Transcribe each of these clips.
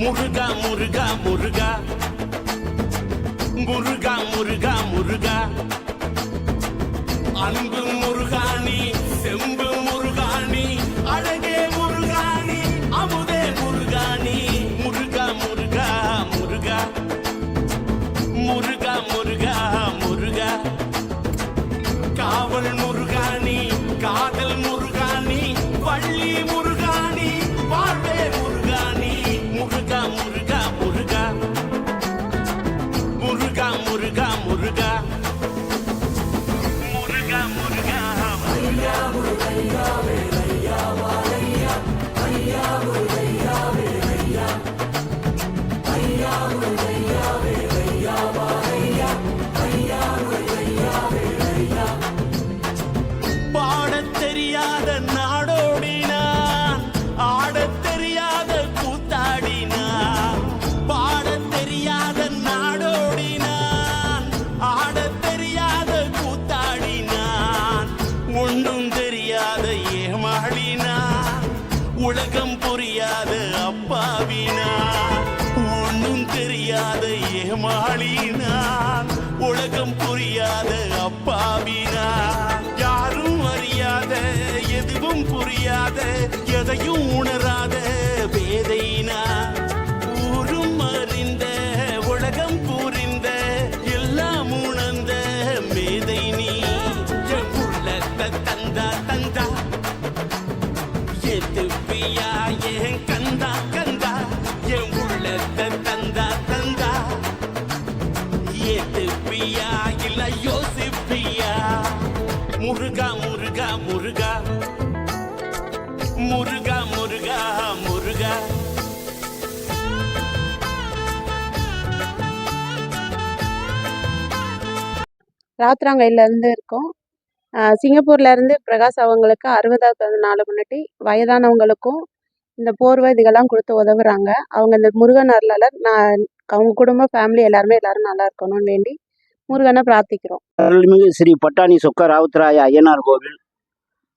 முருகா முருகா முருகா. முருகா முருகா முருகா. அன்பு முருகாணி செம்பு முருகாணி அழகே முருகாணி அமுதே முருகாணி. முருகா முருகா முருகா. முருகா முருகா முருகா. காவல் முருகா பாடத் தெரியாத நாள் உலகம் புரியாத அப்பாவினா ஒன்றும் தெரியாத ஏமாளினா உலகம் புரியாத அப்பாவினா யாரும் அறியாத எதுவும் புரியாத எதையும் உணராத வேதைனா ஊரும் அறிந்த உலகம் புரிந்த எல்லாம் உணர்ந்த மேதை நீ. உள்ளத்தை தந்தா தந்தா எதுப்பியா என் கந்தா கந்தா? என் உள்ளத்தை தந்தா தந்தா. எதுப்பியா இல்ல யோசிப்பியா? முருகா முருகா முருகா. முருகா முருகா முருகா. ராத்ராங்கையில இருந்து இருக்கோம். ஆஹ் சிங்கப்பூர்ல இருந்து பிரகாஷ் அவங்களுக்கு அறுபதாவது பிறந்த நாளை முன்னாடி வயதானவங்களுக்கும் இந்த போர்வை இதுகெல்லாம் கொடுத்து உதவுறாங்க. அவங்க இந்த முருகன் அருளால நான் அவங்க குடும்ப ஃபேமிலி எல்லாருமே எல்லாரும் நல்லா இருக்கணும்னு வேண்டி முருகனை பிரார்த்திக்கிறோம். அருள்மிகு ஸ்ரீ பட்டாணி சொக்க ராவுத்ராய ஐயனார் கோவில்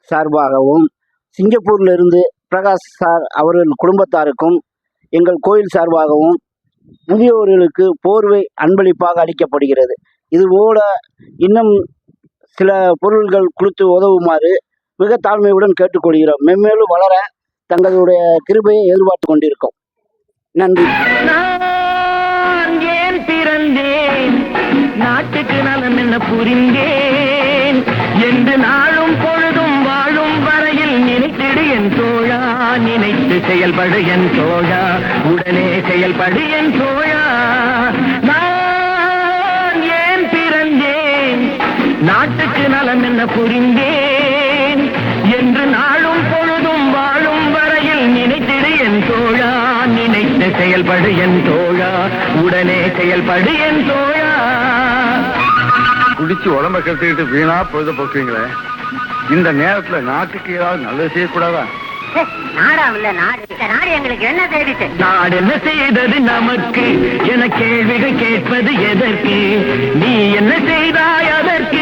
சார்பாகவும் சிங்கப்பூர்ல இருந்து பிரகாஷ் சார் அவர்கள் குடும்பத்தாருக்கும் எங்கள் கோயில் சார்பாகவும் முதியோர்களுக்கு போர்வை அன்பளிப்பாக அளிக்கப்படுகிறது. இதுபோல இன்னும் சில பொருள்கள் கொடுத்து உதவுமாறு மிக தாழ்மையுடன் கேட்டுக்கொள்கிறோம். மென்மேலும் வளர தங்களுடைய கிருபையை எதிர்பார்த்து கொண்டிருக்கோம். நன்றி. ஏன் பிறந்தேன்? நாட்டுக்கு நலம் என்ன புரிந்தேன்? என்று நாளும் பொழுதும் வாழும் வரையில் நினைத்திடு என் தோழா. நினைத்து செயல்படு என் தோழா. உடனே செயல்படு என் தோழா. நாட்டுக்கு நலம் என்ன புரிந்தேன்? என்று நாளும் பொழுதும் வாழும் வரையில் நினைத்திடு என் தோழா. நினைத்து செயல்படு என் தோழா. உடனே செயல்படு என் தோழா. குடிச்சு உடம்ப கெடுத்துக்கிட்டு வீணா பொழுத போக்குவீங்களே. இந்த நேரத்துல நாட்டுக்கு ஏதாவது நல்லது செய்யக்கூடாதா? நாடாவில்ல நாடு. இந்த நாடு எங்களுக்கு என்ன செய்திச்சு? நாடு என்ன செய்தது நமக்கு? என கேள்விகள் கேட்பது எதற்கு? நீ என்ன செய்தாய் அதற்கு?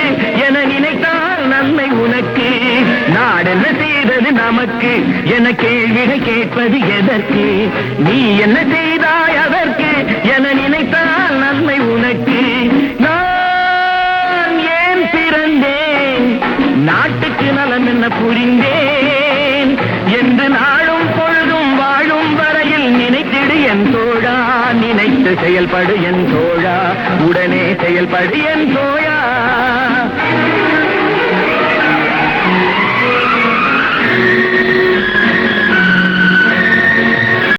நாடென்ன செய்தது நமக்கு. என கேள்விகள் கேட்பது எதற்கு? நீ என்ன செய்தாய் அதற்கு? என நினைத்தால் நன்மை உனக்கு. நான் ஏன் பிறந்தேன்? நாட்டுக்கு நலம் என்ன புரிந்தேன்? என்று நாளும் பொழுதும் வாழும் வரையில் நினைத்திடு என் தோழா. நினைத்து செயல்படு என் தோழா. உடனே செயல்படு என் தோழா.